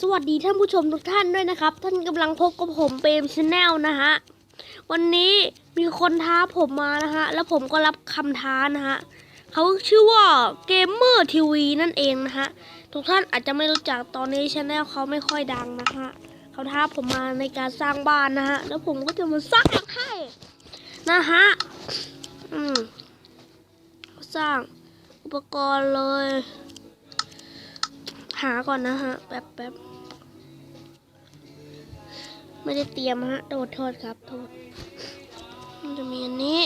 สวัสดีท่านผู้ชมทุกท่านด้วยนะครับ ท่านกำลังพบกับผมเปรมชาแนลนะฮะวันนี้มีคนท้าผมมานะฮะแล้วผมก็รับคำท้านะฮะเขาชื่อว่าเกมเมอร์ทีวีนั่นเองนะฮะทุกท่านอาจจะไม่รู้จักตอนนี้ชาแนลเขาไม่ค่อยดังนะฮะเขาท้าผมมาในการสร้างบ้านนะฮะแล้วผมก็จะมาสร้างให้นะฮะอืมสร้างอุปกรณ์เลย หาก่อนนะฮะแป๊บแป๊บ ไม่ได้เตรียมฮะโทษโทษครับโทษ มันจะมีอันนี้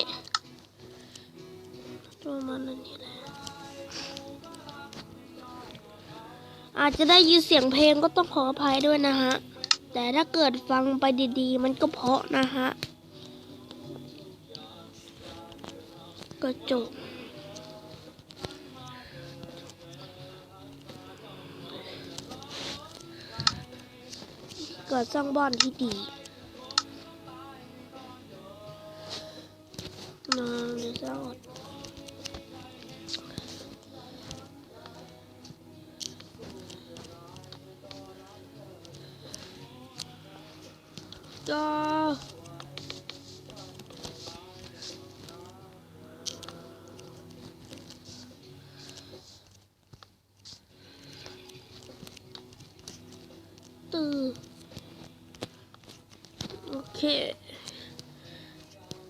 ตัวมันอันนี้แหละอาจจะได้ยินเสียงเพลงก็ต้องขออภัยด้วยนะฮะ แต่ถ้าเกิดฟังไปดีๆ มันก็เพาะนะฮะกระจก เกิดสร้างบ้านที่ดีนะเดี๋ยวสร้างก่อนก็ เค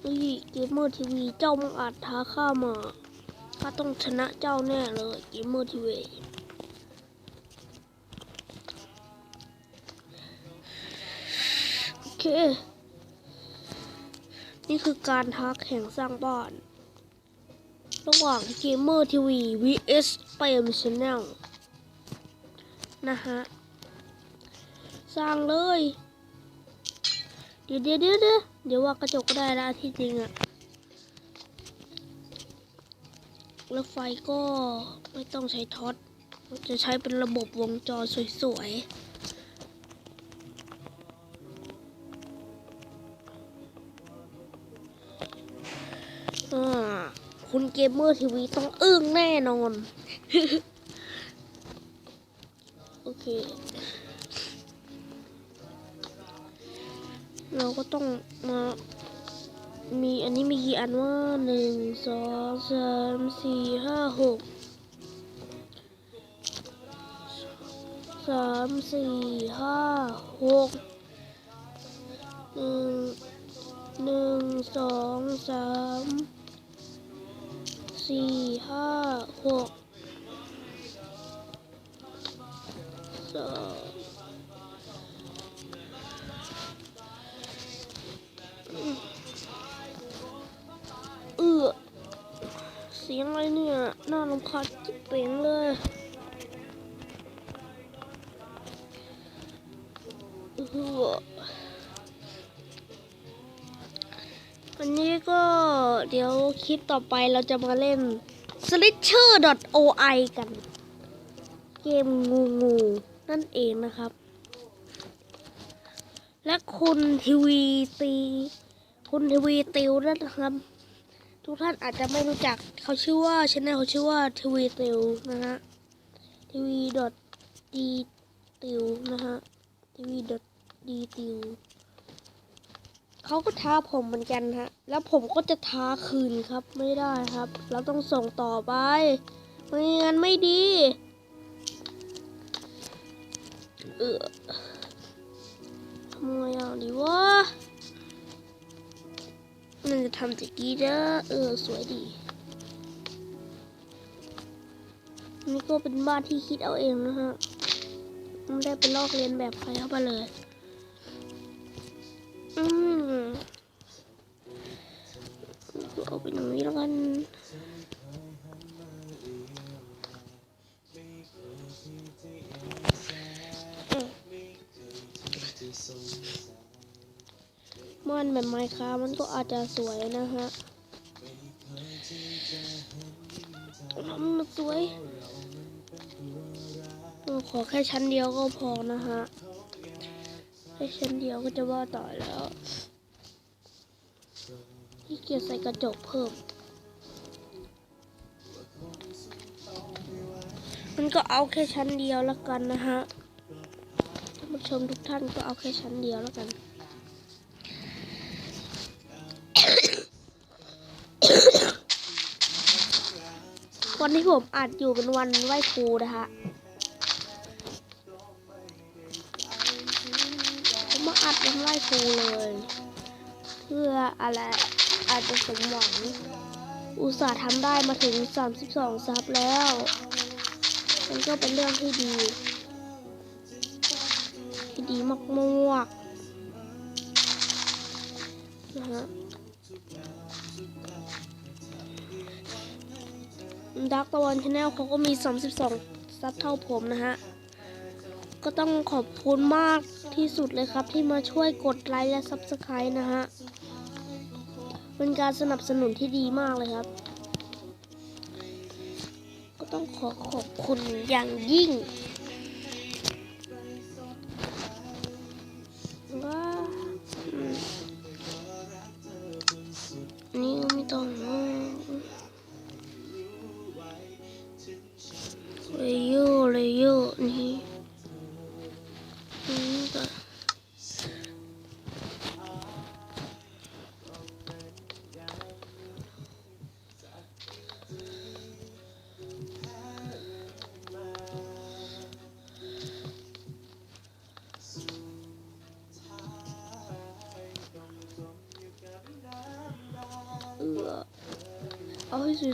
นี่เกมเมอร์ทีวีเจ้ามังอาจท้าข้ามาข้าต้องชนะเจ้าแน่เลยเกมเมอร์ทีวีโอเค นี่คือการท้าแข่งสร้างบ้าน ระหว่างเกมเมอร์ทีวี vs เปมชแนลนะฮะ สร้างเลย เดี๋ยวเดี๋ยวเดี๋ยวเดี๋ยวว่ากระจกก็ได้ละที่จริงอะแล้วไฟก็ไม่ต้องใช้ท็อตจะใช้เป็นระบบวงจรสวยๆคุณเกมเมอร์ทีวีต้องอึ้งแน่นอน โอเค เราก็ต้องมา มีอันนี้มีกี่อันว่าหนึ่งสองสามสี่ห้าหกสามสี่ห้าหกหนึ่งหนึ่งสองสามสี่ห้าหกสอง ยงอะไรเนี่ย น่ารำคาญจิ๊บเป่งเลย วันนี้ก็เดี๋ยวคลิปต่อไปเราจะมาเล่น slitcher.oi กัน เกมงูงูนั่นเองนะครับ และคุณทีวีตี คุณทีวีติวนะครับ ทุกท่านอาจจะไม่รู้จักเขาชื่อว่าช anel เขาชื่อว่าทีวีติวนะฮะทีวีดอทดีติวนะฮะทีวีดอทดีติวเขาก็ท้าผมเหมือนกันฮะ แล้วผมก็จะท้าคืนครับไม่ได้ครับ เราต้องส่งต่อไปไม่งั้นไม่ดีเออทำไงอะดีวะ มันจะทำจากกี้เด้อเออ สวยดีนี่ก็เป็นบ้านที่คิดเอาเองนะฮะไม่ได้เป็นลอกเรียนแบบใครเข้าไปเลย อืมเอาเป็นอย่างนี้แล้วกันอื มบ้านแบบไมค์คามันก็อาจจะสวยนะฮะ มันสวยเออขอแค่ชั้นเดียวก็พอนะฮะ แค่ชั้นเดียวก็จะว่าต่อแล้วที่เกียจใส่กระจกเพิ่ม มันก็เอาแค่ชั้นเดียวแล้วกันนะฮะท่านผู้ชมทุกท่านก็เอาแค่ชั้นเดียวแล้วกัน วันที่ผมอัดอยู่เป็นวันไหว้ครูนะคะผมมาอัดวันไหว้ครูเลย เพื่ออะไรอาจจะสมหวัง อุตส่าห์ทำได้มาถึง 32 ซับแล้ว มันก็เป็นเรื่องที่ดี ที่ดีมากมากๆนะฮะ ดักตะวันชาแนลเขาก็มี 32 ซับเท่าผมนะฮะ ก็ต้องขอบคุณมากที่สุดเลยครับ ที่มาช่วยกดไลค์และซับสไครต์นะฮะ เป็นการสนับสนุนที่ดีมากเลยครับ ก็ต้องขอขอบคุณอย่างยิ่งว้าอืมอันนี่ก็ไม่ต้อง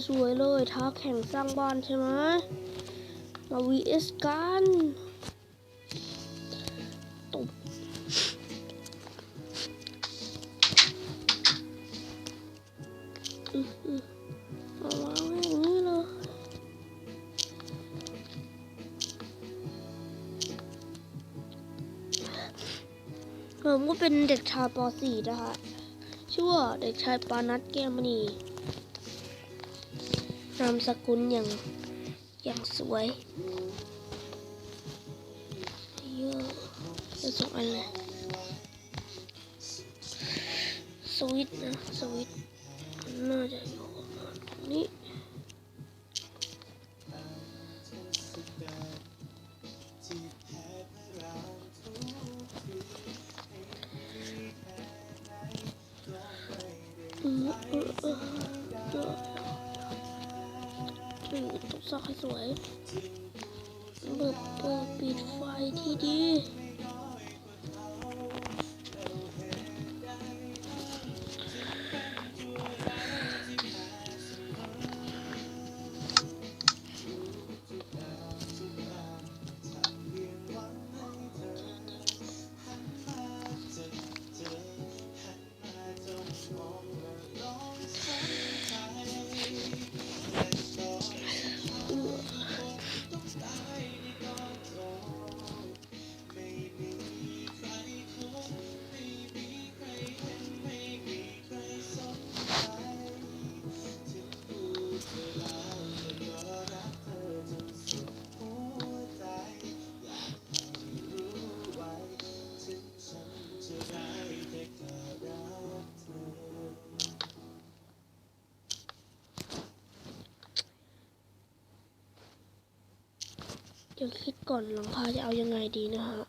สวยๆเลยท้าแข่งสร้างบ้านใช่ไหมมา vs กันตบเอาวางอย่างนี้เลยผมก็เป็นเด็กชายป .4 นะคะชื่อว่าเด็กชายปานัทแก้วมณีามสกุลอย่างอย่างสวยเยอะจะสองอันเลยสวิตนะสวิตน่าจะอยู่ประมาณนี้ ดี๋ยวคิดก่อนหลังคาจะเอายังไงดีนะฮะ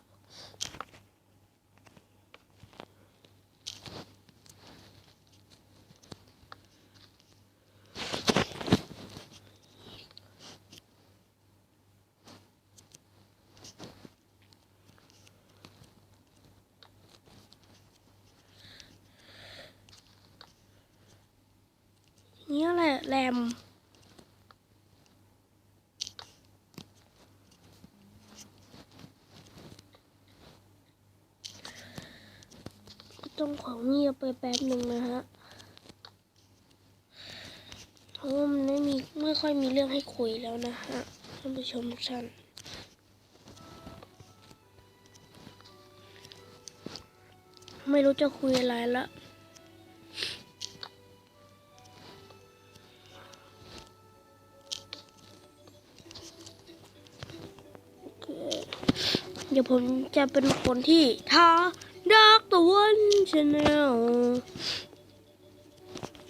เนี่ยแหละแรม ก็ต้องขอ เงียบไปแป๊บหนึ่งนะฮะเพราะว่ามันไม่มีไม่ค่อยมีเรื่องให้คุยแล้วนะฮะท่านผู้ชมทุกท่านไม่รู้จะคุยอะไรละเดี๋ยวผมจะเป็นคนที่ท้า ตะวันชาแนล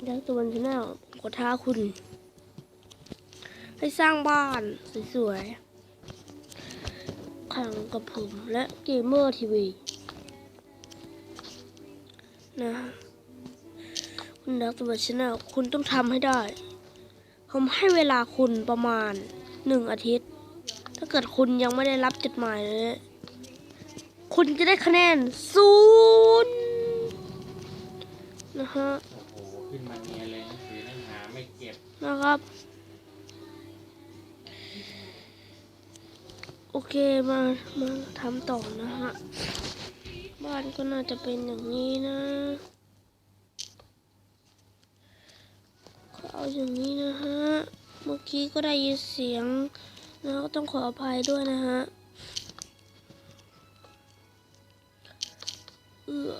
ดักตะวันชาแนลผมขอท้าคุณ ให้สร้างบ้านสวยๆขแข่งกับผมและเกมเมอร์ทีวีนะคุณดักตัวชแนลคุณต้องทำให้ได้ ผมให้เวลาคุณประมาณหนึ่งอาทิตย์ ถ้าเกิดคุณยังไม่ได้รับจดหมายเลยคุณจะได้คะแนนศู ฮะโอ้โหขึ้นมาเนียเลยหนังสือเนื้อหาไม่เก็บนะครับ โอเคมามาทำต่อนะฮะ บ้านก็น่าจะเป็นอย่างนี้นะก็เอาอย่างนี้นะฮะ เมื่อกี้ก็ได้ยินเสียงนะก็ต้องขออภัยด้วยนะฮะเออ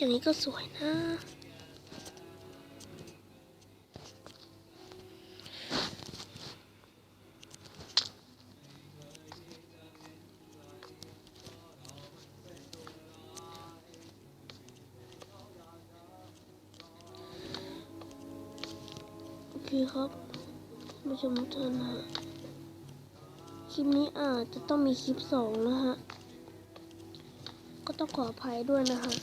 อย่างนี้ก็สวยนะ โอเคครับผู้ชมทุกท่านนะฮะคลิปนี้อาจจะต้องมีคลิปสองนะฮะ ก็ต้องขออภัยด้วยนะฮะ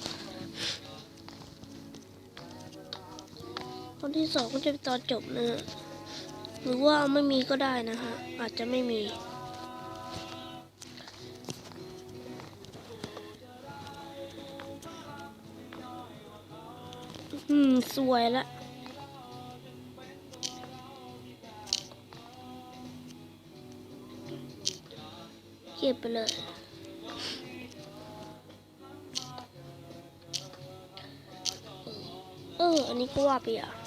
ที่สองก็จะเป็นตอนจบนะฮะหรือว่าไม่มีก็ได้นะฮะอาจจะไม่มีอืม สวยละ เก็บไปเลย เออ อันนี้ก็ว่าไปอะ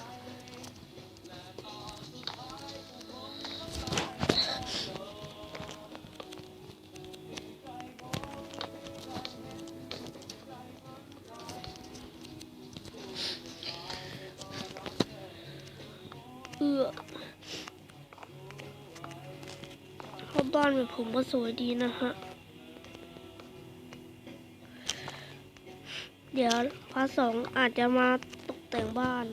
ผมก็สวยดีนะฮะ เดี๋ยวพาร์ทสองอาจจะมาตกแต่งบ้าน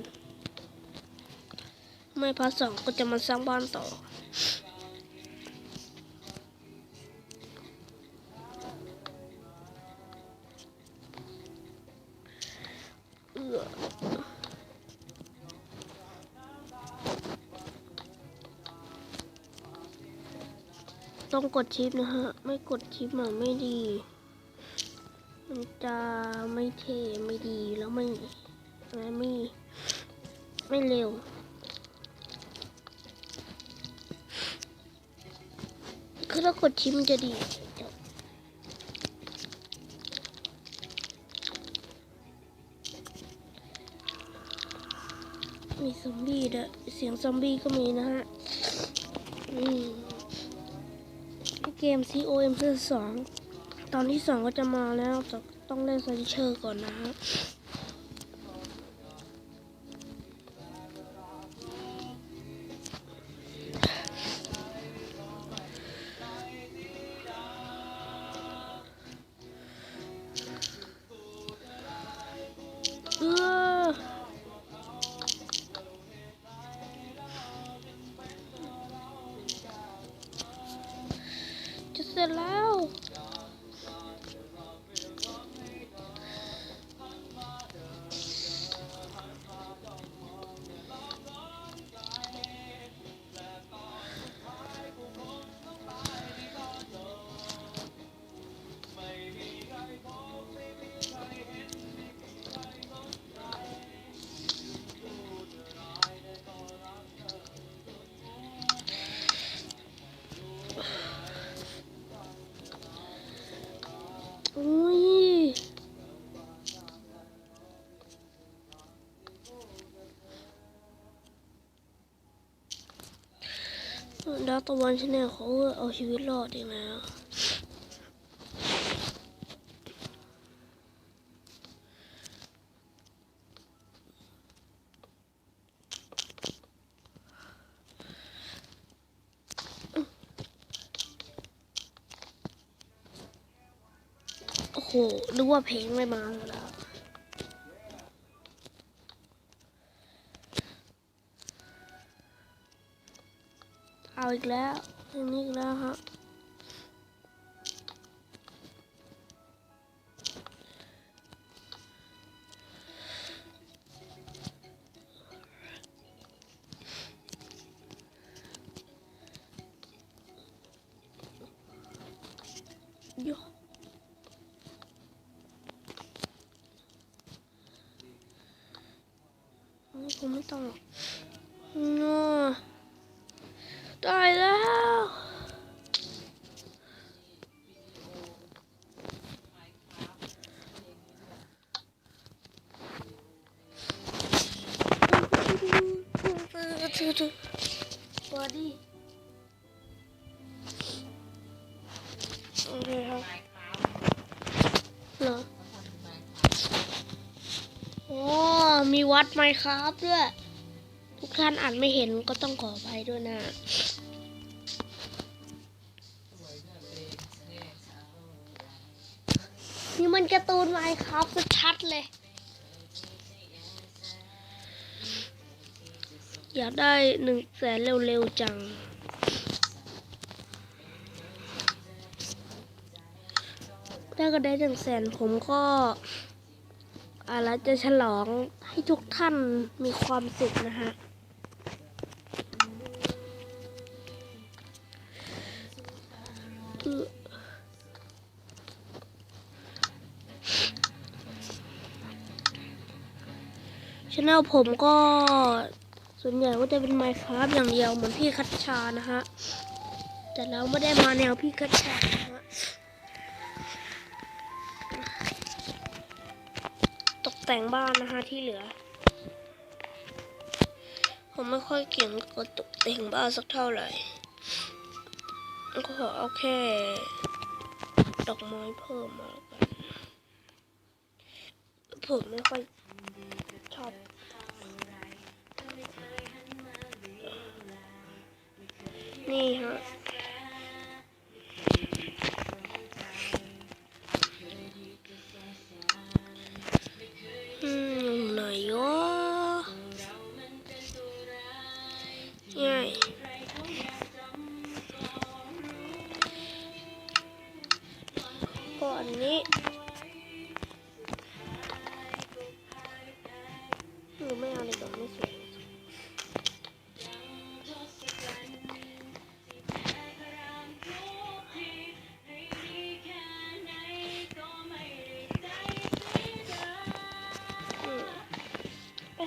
ไม่พาร์ทสองก็จะมาสร้างบ้านต่อ กดชิปนะฮะ ไม่กดชิปมันไม่ดี มันจะไม่เทไม่ดีแล้วไม่ไม่ไม่เร็วคือถ้ากดชิปมันจะดีมีซอมบี้ด้วยเสียงซอมบี้ก็มีนะฮะ อืม เกม COM สองตอนที่สองก็จะมาแล้วแต่ต้องเล่นเซนเชอร์ก่อนนะฮะ แล้วตะวันชาแนลเขาเอาชีวิตรอดเองนะโอ้โหรู้ว่าเพลงไม่มาแล้ว อาอีกแล้วเพลงนี้อีกแล้วฮะ ได้แล้วสวัสดีโอเคครับเหรอโอ้มีวัดไหมครับด้วย ทุกท่านอ่านไม่เห็นก็ต้องขออภัยด้วยนะ นี่มันการ์ตูนไมครับชัดเลย อยากได้หนึ่งแสนเร็วๆจัง ถ้าก็ได้หนึ่งแสนผมก็อะไรจะฉลองให้ทุกท่านมีความสุขนะฮะ ช anel ผมก็ส่วนใหญ่ก็จะเป็น Minecraft อย่างเดียวเหมือนพี่คัตชานะฮะ แต่เราไม่ได้มาแนวพี่คัตชานะฮะตกแต่งบ้านนะฮะที่เหลือ ผมไม่ค่อยเก่งกับตกแต่งบ้านสักเท่าไหร่ก็ขอเอาแค่ดอกไม้เพิ่มมาแล้วกันผมไม่ค่อย นี่ฮะ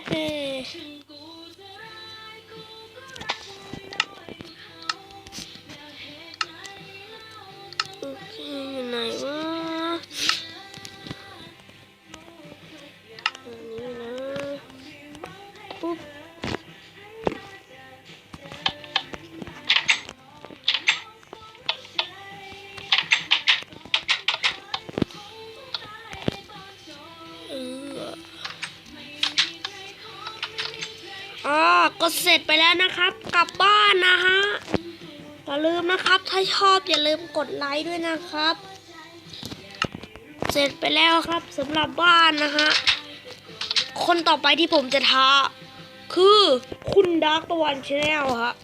โอ เสร็จไปแล้วนะครับ กลับบ้านนะฮะอย่าลืมนะครับ ถ้าชอบอย่าลืมกดไลค์ด้วยนะครับ เสร็จไปแล้วครับสำหรับบ้านนะฮะคนต่อไปที่ผมจะท้า คือคุณดาร์กตะวันชาแนลฮะ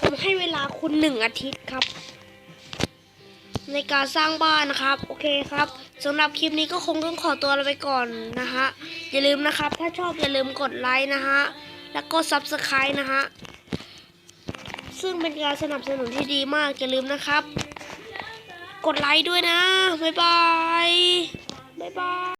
ผมให้เวลาคุณหนึ่งอาทิตย์ครับ ในการสร้างบ้านนะครับ โอเคครับสำหรับคลิปนี้ก็คงต้องขอตัวลาไปก่อนนะฮะอย่าลืมนะครับ ถ้าชอบอย่าลืมกดไลค์นะฮะ แล้วก็ Subscribe นะฮะ ซึ่งเป็นการสนับสนุนที่ดีมากอย่าลืมนะครับ กดไลค์ด้วยนะ บ๊ายบาย บ๊ายบาย